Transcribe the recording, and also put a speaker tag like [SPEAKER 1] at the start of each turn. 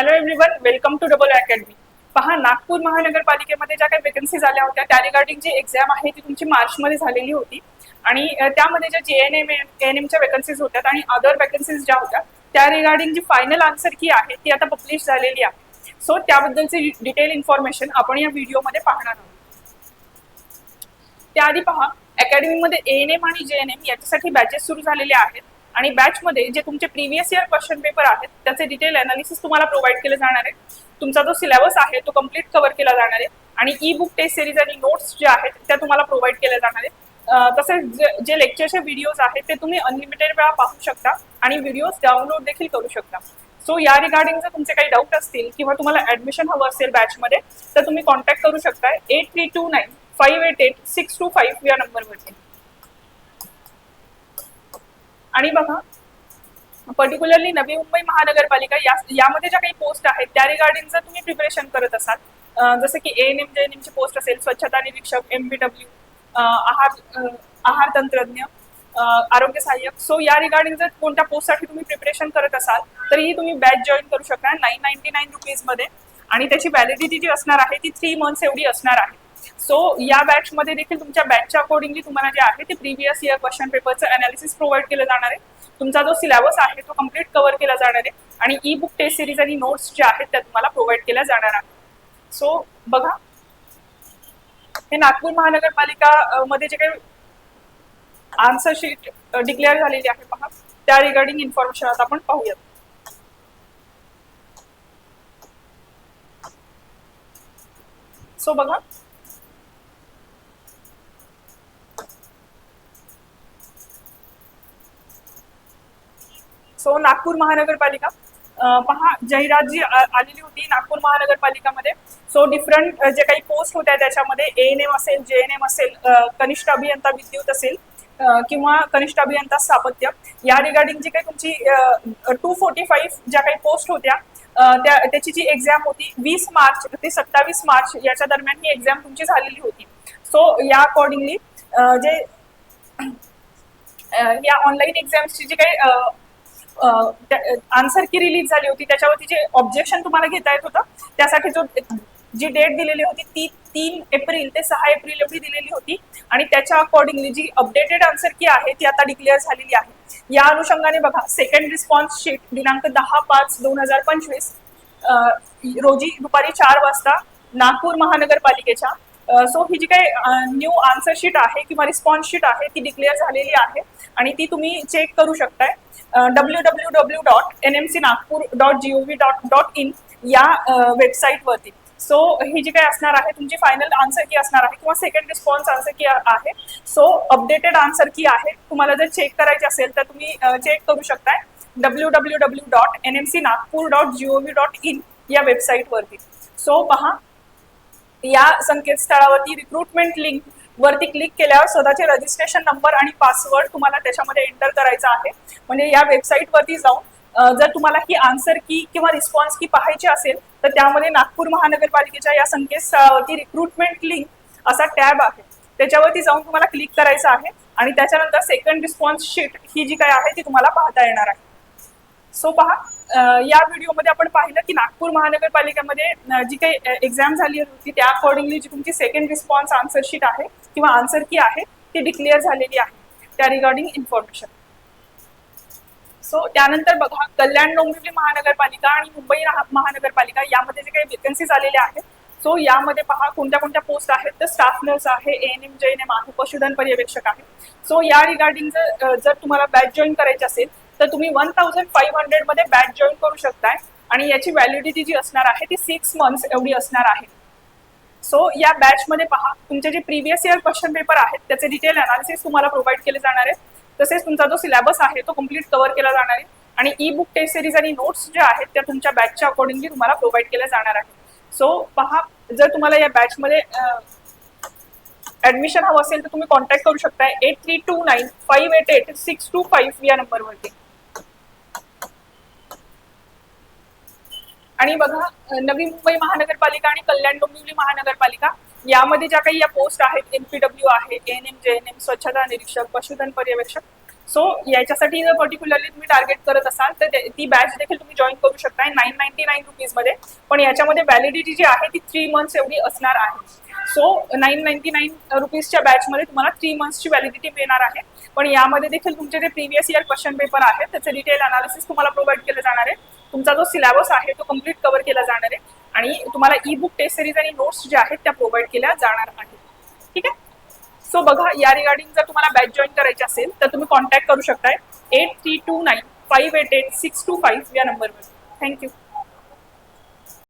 [SPEAKER 1] Hello everyone welcome to double academy पहा नागपूर महानगरपालिकेमध्ये ज्या काही वेकन्सीज आल्या होत्या त्या रिगार्डिंग जी एक्झाम आहे ती तुमची मार्चमध्ये झालेली होती. आणि त्यामध्ये ज्या जे एन एम एन एमच्या वेकन्सीज होत्या आणि अदर वेकन्सीज ज्या होत्या त्या रिगार्डिंग जी फायनल आन्सर की आहे ती आता पब्लिश झालेली आहे. सो त्याबद्दलची डिटेल इन्फॉर्मेशन आपण या व्हिडिओमध्ये पाहणार आहोत. त्याआधी पहा अकॅडमीमध्ये ए एन एम आणि जे एन एम याच्यासाठी बॅचेस सुरू झालेले आहेत. आणि बॅचमध्ये जे तुमचे प्रिव्हियस इयर क्वेश्चन पेपर आहेत त्याचे डिटेल अनालिसिस तुम्हाला प्रोव्हाइड केले जाणार आहे तुमचा जो सिलेबस आहे तो कंप्लीट कव्हर केला जाणार आहे. आणि ई बुक टेस्ट सिरीज आणि नोट्स जे आहेत त्या तुम्हाला प्रोव्हाइड केल्या जाणार आहेत. तसेच जे- जे लेक्चरचे व्हिडिओज आहेत ते तुम्ही अनलिमिटेड वेळा पाहू शकता आणि व्हिडिओज डाउनलोड देखील करू शकता. सो या रिगार्डिंग जर तुमचे काही डाऊट असतील किंवा तुम्हाला ऍडमिशन हवं असेल बॅचमध्ये तर तुम्ही कॉन्टॅक्ट करू शकता eight three two nine five eight eight six two five या नंबरवरती आणि बघा पर्टिक्युलरली नवी मुंबई महानगरपालिका या यामध्ये ज्या काही पोस्ट आहेत त्या रिगार्डिंग जर तुम्ही प्रिपरेशन करत असाल जसं की A N M J N एमची post असेल स्वच्छता निरीक्षक एम पी डब्ल्यू आहार आहार तंत्रज्ञ आरोग्य सहाय्यक. सो या रिगार्डिंग जर कोणत्या पोस्टसाठी तुम्ही प्रिपरेशन करत असाल तरीही तुम्ही बॅच जॉईन करू शकता नाईन नाईन्टी नाईन रुपीजमध्ये आणि त्याची व्हॅलिडिटी जी असणार आहे ती थ्री मंथ्स एवढी असणार आहे. सो या बॅचमध्ये देखील तुमच्या बॅचच्या अकॉर्डिंगली तुम्हाला जे आहे ते प्रिव्हियस इयर क्वेश्चन पेपरचं अनालिसिस प्रोव्हाइड केलं जाणार आहे. तुमचा जो सिलेबस आहे तो कंप्लीट कव्हर केला जाणार आहे आणि ई बुक टेस्ट सिरीज आणि नोट्स ज्या आहेत त्या तुम्हाला प्रोव्हाइड केल्या जाणार आहेत सो बघा. हे नागपूर महानगरपालिका मध्ये जे काही आन्सर शीट डिक्लेअर झालेली आहे पहा. त्या रिगार्डिंग इन्फॉर्मेशन आता आपण पाहूयात. सो बघा. सो नागपूर महानगरपालिका पहा जाहिरात जी आलेली होती नागपूर महानगरपालिकामध्ये. सो डिफरंट जे काही पोस्ट होत्या त्याच्यामध्ये ए एन एम असेल जे एन एम असेल कनिष्ठ अभियंता विद्युत असेल किंवा कनिष्ठ अभियंता स्थापत्य या रिगार्डिंग जी काही तुमची टू फोर्टी फाईव्ह ज्या काही पोस्ट होत्या त्या त्याची जी एक्झाम होती वीस मार्च ते सत्तावीस मार्च याच्या दरम्यान ही एक्झाम तुमची झालेली होती. सो या अकॉर्डिंगली जे या ऑनलाईन एक्झाम्सची जी काही आन्सर की रिलीज झाली होती त्याच्यावरती जे ऑब्जेक्शन तुम्हाला घेता येत होतं त्यासाठी जो जी डेट दिलेली होती ती तीन एप्रिल ते सहा एप्रिल एवढी दिलेली होती. आणि त्याच्या अकॉर्डिंगली जी अपडेटेड आन्सर की आहे ती आता डिक्लेअर झालेली आहे. या अनुषंगाने बघा सेकंड रिस्पॉन्स शीट दिनांक दहा पाच दोन हजार पंचवीस रोजी दुपारी चार वाजता नागपूर महानगरपालिकेच्या सो ही जी काही न्यू आन्सर शीट आहे किंवा रिस्पॉन्स शीट आहे ती डिक्लेअर झालेली आहे आणि ती तुम्ही चेक करू शकताय. W W W dot N M C Nagpur dot G O V dot dot in या वेबसाईटवरती सो ही जी काही असणार आहे तुमची फायनल आन्सर की असणार आहे किंवा सेकंड रिस्पॉन्स आन्सर की आहे. सो अपडेटेड आन्सर की आहे. तुम्हाला जर चेक करायची असेल तर तुम्ही चेक करू शकताय. W W W dot N M C Nagpur dot G O V dot in या वेबसाईटवरती सो पहा या संकेतस्थळावरती रिक्रुटमेंट लिंक वरती क्लिक केल्यावर स्वतःचे रजिस्ट्रेशन नंबर आणि पासवर्ड तुम्हाला त्याच्यामध्ये एंटर करायचा आहे. म्हणजे या वेबसाईटवरती जाऊन जर तुम्हाला ही आन्सर की किंवा रिस्पॉन्स की पाहायची असेल तर त्यामध्ये नागपूर महानगरपालिकेच्या या संकेतस्थळावरती रिक्रुटमेंट लिंक असा टॅब आहे. त्याच्यावरती जाऊन तुम्हाला क्लिक करायचं आहे आणि त्याच्यानंतर सेकंड रिस्पॉन्स शीट ही जी काय आहे ती तुम्हाला पाहता येणार आहे. सो पहा या व्हिडिओमध्ये आपण पाहिलं की नागपूर महानगरपालिकेमध्ये जी काही एक्झाम झाली होती त्या अकॉर्डिंगली जी तुमची सेकंड रिस्पॉन्स आन्सर शीट आहे किंवा आन्सर की आहे ती डिक्लेअर झालेली आहे त्या रिगार्डिंग इन्फॉर्मेशन सो त्यानंतर बघा कल्याण डोंबिवली महानगरपालिका आणि मुंबई महानगरपालिका यामध्ये जे काही वेकन्सीज आलेल्या आहेत सो यामध्ये पहा कोणत्या कोणत्या पोस्ट आहेत तर स्टाफ नर्स आहे N M J N M आहे पशुधन पर्यवेक्षक आहे. सो या रिगार्डिंग जर जर तुम्हाला बॅच जॉईन करायची असेल तर तुम्ही वन थाउजंड फाईव्ह हंड्रेडमध्ये बॅच जॉईन करू शकताय. आणि याची व्हॅलिडिटी जी असणार आहे ती सिक्स मंथ्स एवढी असणार आहे. सो या बॅच मध्ये पहा तुमचे जे प्रिव्हियस इयर क्वेश्चन पेपर आहेत त्याचे डिटेल अनालिसिस तुम्हाला प्रोव्हाइड केले जाणार आहे तसेच तुमचा जो सिलेबस आहे तो कंप्लीट कव्हर केला जाणार आहे. आणि ई बुक टेस्ट सिरीज आणि नोट्स ज्या आहेत त्या तुमच्या बॅचच्या अकॉर्डिंगली तुम्हाला प्रोव्हाइड केल्या जाणार आहे सो पहा जर तुम्हाला या बॅचमध्ये ऍडमिशन हवं असेल तर तुम्ही कॉन्टॅक्ट करू शकता eight three two nine five eight eight six two five या नंबरवरती आणि बघा नवी मुंबई महानगरपालिका आणि कल्याण डोंबिवली महानगरपालिका यामध्ये ज्या काही या पोस्ट आहेत एनपीडब्ल्यू आहे N M J N M स्वच्छता निरीक्षक पशुधन पर्यवेक्षक सो याच्यासाठी जर पर्टिक्युलरली तुम्ही टार्गेट करत असाल तर ते- ती बॅच देखील तुम्ही जॉईन करू शकताय नाईन नाईन्टी नाईन रुपीजमध्ये पण याच्यामध्ये व्हॅलिडिटी जी आहे ती थ्री मंथ्स एवढी असणार आहे. सो नाईन नाईन्टी नाईन रुपीजच्या बॅचमध्ये तुम्हाला थ्री मंथ्सची व्हॅलिडिटी मिळणार आहे. पण यामध्ये देखील तुमचे जे प्रिव्हियस इयर क्वेश्चन पेपर आहेत त्याचे डिटेल अनालिसिस तुम्हाला प्रोव्हाइड केलं जाणार आहे. तुमचा जो सिलेबस आहे तो कंप्लीट कव्हर केला जाणार आहे. आणि तुम्हाला ई बुक टेस्ट सिरीज आणि नोट्स ज्या आहेत त्या प्रोव्हाइड केल्या जाणार आहेत. ठीक आहे? सो बघा या रिगार्डिंग जर तुम्हाला बॅच जॉईन करायची असेल तर तुम्ही कॉन्टॅक्ट करू शकताय. Eight three two nine five eight eight six two five या नंबरवर थँक्यू